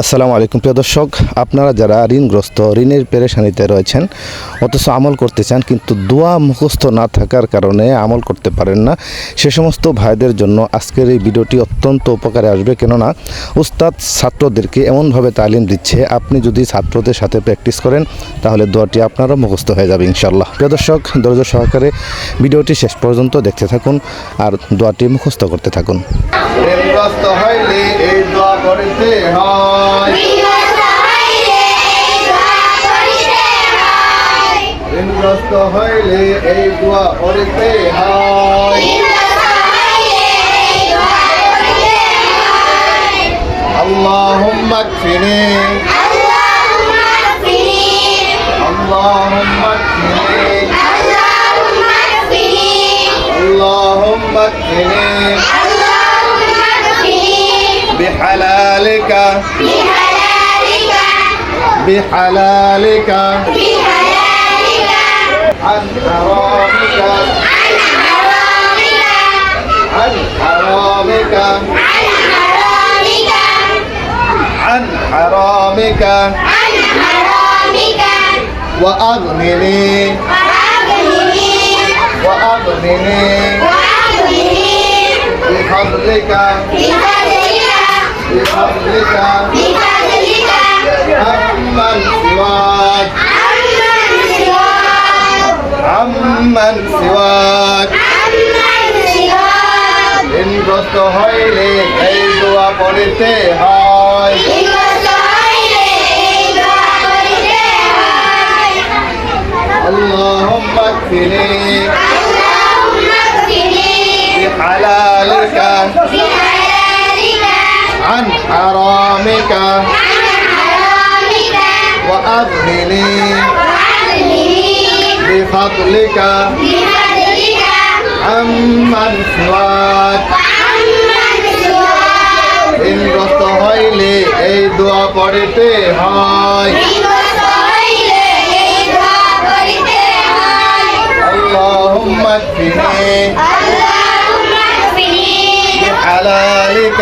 আসসালামু আলাইকুম, প্রিয় দর্শক। আপনারা যারা ঋণগ্রস্ত, ঋণের পেরেশানিতে রয়েছেন, অথচ আমল করতে চান, কিন্তু দোয়া মুখস্থ না থাকার কারণে আমল করতে পারেন না, সে সমস্ত ভাইদের জন্য আজকের এই ভিডিওটি অত্যন্ত উপকারে আসবে। কেননা, উস্তাদ ছাত্রদেরকে এমনভাবে তালিম দিচ্ছে, আপনি যদি ছাত্রদের সাথে প্র্যাকটিস করেন, তাহলে দোয়াটি আপনারও মুখস্থ হয়ে যাবে ইনশাল্লাহ প্রিয় দর্শক, ধৈর্য সহকারে ভিডিওটি শেষ পর্যন্ত দেখতে থাকুন, আর দোয়াটি মুখস্থ করতে থাকুন। ঋণগ্রস্ত হইলে এই দোয়া করিতে হয় ঋণগ্রস্ত হইলে এই দোয়া করিতে হয় اللهم اكفني اللهم اكفني اللهم اكفني بحلالك. بحلالك. عن حرامك. عن حرامك. عن حرامك. وأغنني. وأغنني. بفضلك. بفضلك. عمن سواك عمن سواك ঋণগ্রস্ত হইলে এই দোয়া পড়িতে হয় اللهم اكفني حرامك وأغنني بفضلك عمن سواك ঋণগ্রস্ত হইলে এই দোয়া পড়িতে হয় اللهم اكفني بحلالك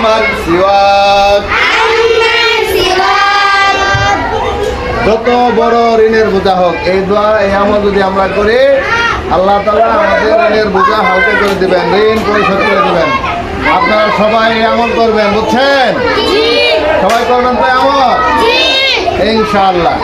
عمن سواك যত বড় ঋণের বোঝা হোক এই দোয়া এই আমল যদি আমরা করি আল্লাহ তালা আমাদের ঋণের বোঝা হালকা করে দেবেন ঋণ পরিশোধ করে দেবেন আপনারা সবাই এই আমল করবেন বুঝছেন সবাই করবেন তো আমল ইনশাআল্লাহ